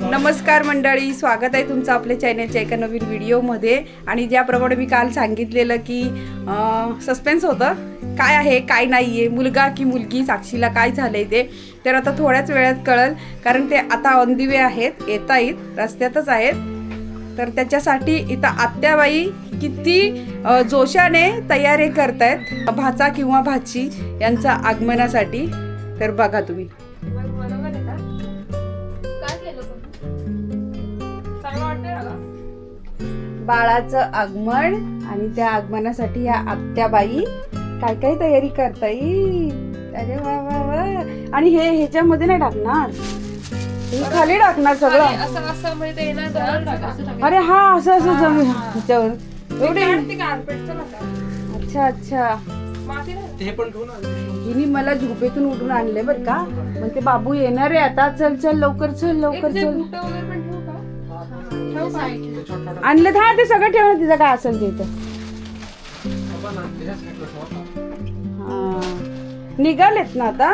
नमस्कार मंडळी स्वागत आहे तुमचं आपल्या चॅनलच्या एका नवीन व्हिडिओमध्ये आणि ज्याप्रमाणे मी काल सांगितलेलं की सस्पेन्स होतं. काय आहे काय नाही आहे मुलगा की मुलगी साक्षीला काय झालंय ते तर आता थोड्याच वेळात कळल. कारण ते आता अंदिवे आहेत येता आहेत येत आहेत रस्त्यातच आहेत. तर त्याच्यासाठी इथं आत्याबाई किती जोशाने तयारी करतायत. भाचा किंवा भाची यांचा आगमनासाठी. तर बघा तुम्ही. बाळाचं आगमन आणि त्या आगमनासाठी या आत्याबाई काय काय तयारी करताय? अरे वा वा वा. आणि हे ह्याच्यामध्ये नाही टाकणार. हे खाली टाकणार सगळं. असं असं म्हणजे ते ना. अरे हा असं असं जमीन ह्याच्यावर ते एवढे काढ, ते कार्पेटचं नका. अच्छा अच्छा. माती नाही. पण ठेवू ना हिनी मला झोपेतून उठून आणले बर का. मग ते बाबू येणार आहे. आता चल चल लवकर चल एक लवकर चल. बुटं वगैरे पण ठेवू का? आणलं हा ते सगळं ठेवणार तिचं काय असेल ते इथं डबा ना त्याच्या साईडला ठेवा. हा. निघालेत ना आता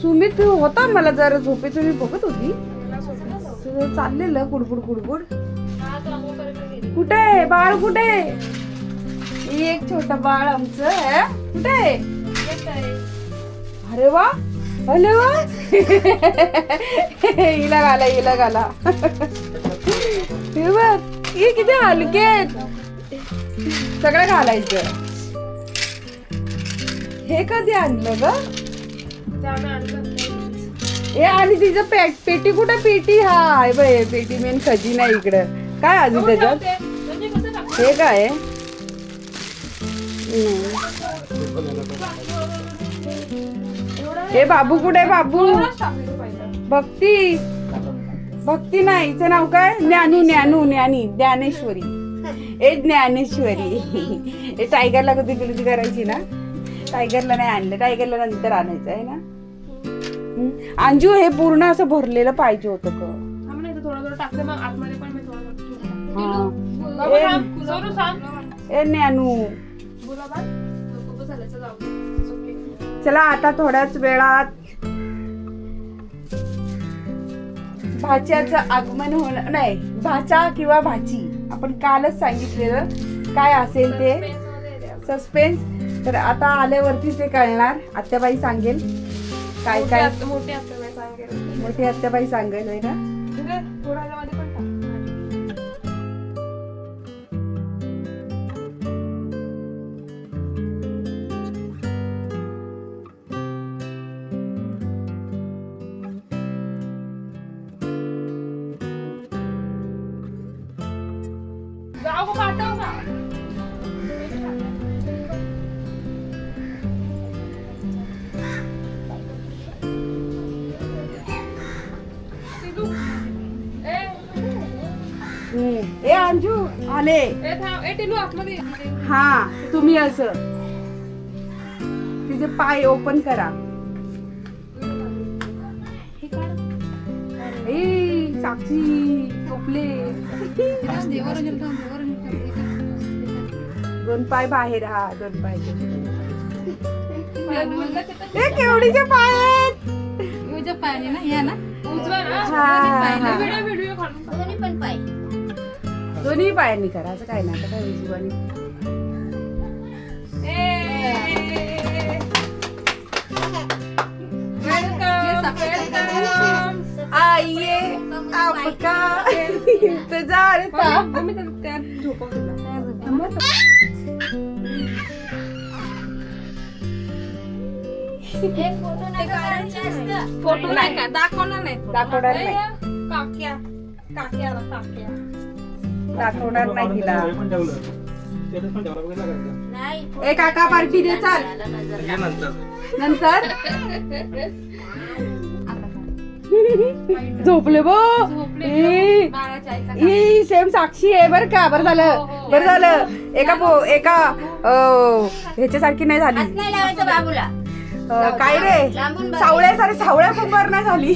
सुमित होता मला जरा झोपेतून मी बघत होती सगळं चाललेलं कुडबुड कुडबुड हा. कुठे बाळ कुठे हे एक छोट बाळ आमचं आहे. कुठे आहे. अरे वा वा हिला घाला हिला घाला हे बघ हे किती हलके आहेत सगळं घालायचं हे कधी आणलं ग. ए आणि तिचं पेट पेटी कुठं पेटी हा आहे बाई हे पेटी मेन खजिना इकडं काय अजून ठेवू त्याच्यात. म्हणजे? हे काय आहे? हे बाबू कुठे बाबू. भक्ती. भक्ती नाही हिचं नाव काय? ज्ञानू ज्ञानू ज्ञानी ज्ञानेश्वरी. ए ज्ञानेश्वरी. हे टायगरला कधी खरेदी करायची ना? टायगरला नाही आणलं टायगरला नंतर आणायचं आहे ना. अंजू हे पूर्ण असं भरलेलं पाहिजे होतं ग. ए, ज्ञानू. चल आता थोड्याच वेळात भाच्याचं आगमन होणार नाही भाचा किंवा भाची. आपण कालच सांगितलेलं काय असेल ते. सस्पेन्स तर आता आल्यावरती ते कळणार. आत्याबाई सांगेल. काय काय मोठी आत्याबाई सांगेल. मोठी आत्याबाई सांगेल ना? जाऊ का पाठव का सिद्धू. ए, अंजू आले. ए थांब. ए टिलू आतमध्ये ये. हा तुम्ही असं. तिचे पाय ओपन करा. ए साक्षी झोपले दोन पाय बाहेर हा दोन पाय केवढीचे पाय आहेत? ना? दोन्ही पायांनी. करा असं काय नाही आता काय उजवानी? ए. Welcome, welcome. आइए आपका इंतजार था मम्मी त्याला- त्यात झोपव तुला. फोटो नाही का? दाखवणार नाही दाखवणार नाही. काक्या. काक्या दाखवणार नाही तिला. ए काका पार्टी दे चाल. नंतर. नंतर? झोपले बो. ई सेम साक्षी आहे बर का. बरं हो, झालं हो. बरं झालं. एका पो एका ह्याच्यासारखी नाही झाली. हात नाही लावायचं बाबूला. अं, काय रे. सावळ्या सारे सावळ्या नाही झाली.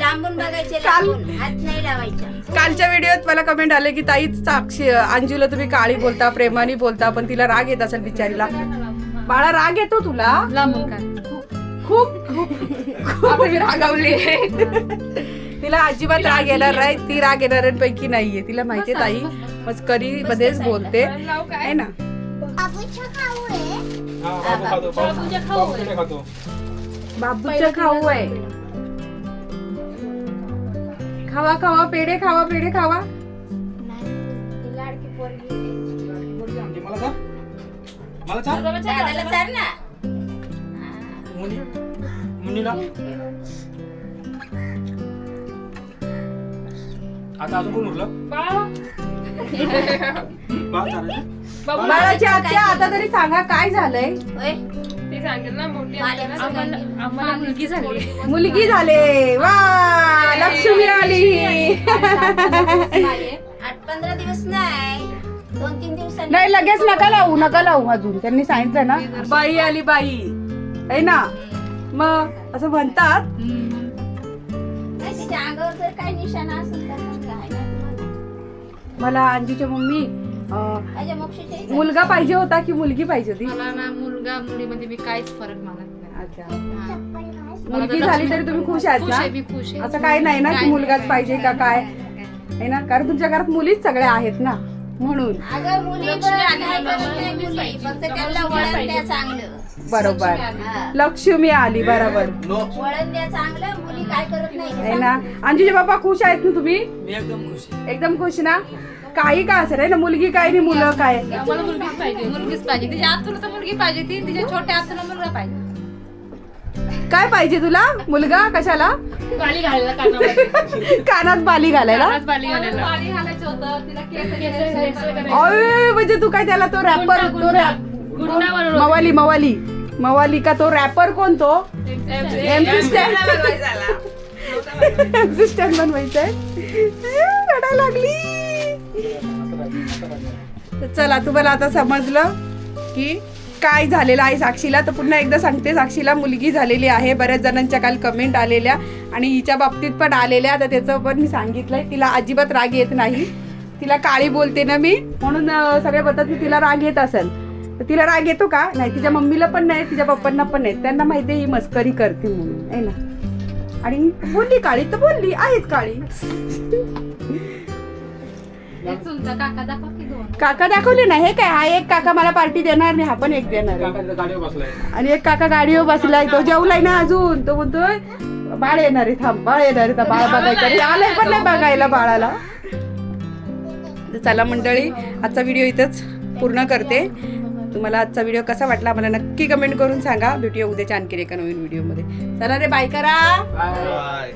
लांबून बघायचे लांबून. हात नाही लावायचा. कालच्या व्हिडिओत मला कमेंट आले की ताई साक्षी अंजूला तुम्ही काळी बोलता प्रेमाने बोलता पण तिला राग येत असेल बिचारीला. बाळा राग येतो तुला? लांबून काय खूप खूप मी रागावली. तिला अजिबात राग येणार नाही. ती राग येणाऱ्यांपैकी नाहीये. तिला माहितीये ताई मस्करी मध्येच बोलते. आहे ना? हा बाबूच्या खाऊ आहे. खावा खावा पेढे खावा पेढे खावा. मला चाल ना? मुनी. मुनीला. आता अजून कोण उरलं? बाळाची आत्या आता तरी सांगा काय झालंय? होय. ते सांगेल ना मोठी मला आम्हाला सांगेल. आम्हाला- आम्हाला मुलगी झाली. मुलगी झाले. वा लक्ष्मी आली. आठ पंधरा दिवस नाही. दोन तीन दिवसांनी. नाही लगेच नका लावू नका लावू अजून. त्यांनी सांगितलं ना. बाई आली बाई. आहे ना मग असं म्हणतात नाही तिच्या अंगावर जर काही निशाणा असेल तर मग काय ना तुम्हाला. मला अंजीच्या मम्मी अं, माझ्या मोक्षीच्या इथं. मुलगा पाहिजे होता की मुलगी पाहिजे होती मला ना मुलगा मुलीमध्ये मी काहीच फरक मागत नाही अच्छा हा. मुलगी झाली तरी तुम्ही खुश आहात खुश ना आहे मी खुश आहे असं काय नाही ना की मुलगाच पाहिजे का काय आहे ना कारण तुमच्या घरात मुलीच सगळ्या आहेत ना म्हणून अगं मुली लक्ष्मी बरं आली काय बाबा, करत नाही मुलीच मुली. पाहिजे. फक्त त्यांना वळण. द्या चांगलं बरोबर. लक्ष्मी आली. बरोबर. वळण द्या चांगलं मुली काय करत नाही. आहे ना. अंजूचे बाबा खुश आहेत ना तुम्ही? मी एकदम खुश एकदम खुश ना? काही का असेल आहे ना मुलगी काय नाही मुलं काय? आम्हाला मुलगीच पाहिजे मुलगीच पाहिजे. तिच्या आतूला तर मुलगी पाहिजे ती तिच्या छोट्या आतूला मुलगा पाहिजे. काय पाहिजे तुला? मुलगा? कशाला? बाली घालायला कानात बाली घालायला? कानात बाली घालायला. बाली घालायचं होतं तिला केस अय, म्हणजे तू काय त्याला तो रॅपर तो रॅप मवाली मवाली. मवाली का तो रॅपर कोण तो? एमसी स्टँड एमसी स्टँड बनवायचा रडायला लागली. तर चला तुम्हाला आता समजलं की काय झालेलं आहे साक्षीला. तर पुन्हा एकदा सांगते साक्षीला मुलगी झालेली आहे. बऱ्याच जणांच्या काल कमेंट आलेल्या आणि हिच्या बाबतीत पण आलेल्या. तर त्याचं पण मी सांगितलंय तिला अजिबात राग येत नाही. तिला काळी बोलते ना मी. म्हणून सगळे बोलतात की तिला राग येत असेल. तर तिला राग येतो का? नाही तिच्या मम्मीला पण नाही तिच्या पप्पांना पण नाही. त्यांना माहिती आहे ही मस्करी करते म्हणून आहे ना? आणि बोलली काळी तर बोलली आहेच काळी. काका दाखव की दोन. काका दाखवले ना हे काय हा एक काका मला पार्टी देणार नाही हा पण एक देणार आहे. काका तिथं गाडीवर बसलाय. आणि एक काका गाडीवर बसलाय तो जेवलाय ना अजून तो म्हणतोय बाळ येणार आहे थांब बाळ येणार आहे बाळ बघायचं. आलंय पण नाही बघायला बाळाला. तर चला मंडळी आजचा व्हिडिओ इथंच पूर्ण करते. तुम्हाला आजचा व्हिडिओ कसा वाटला मला नक्की कमेंट करून सांगा. भेटूया उद्याच्या आणखी एका नवीन व्हिडिओमध्ये चला रे बाय करा. बाय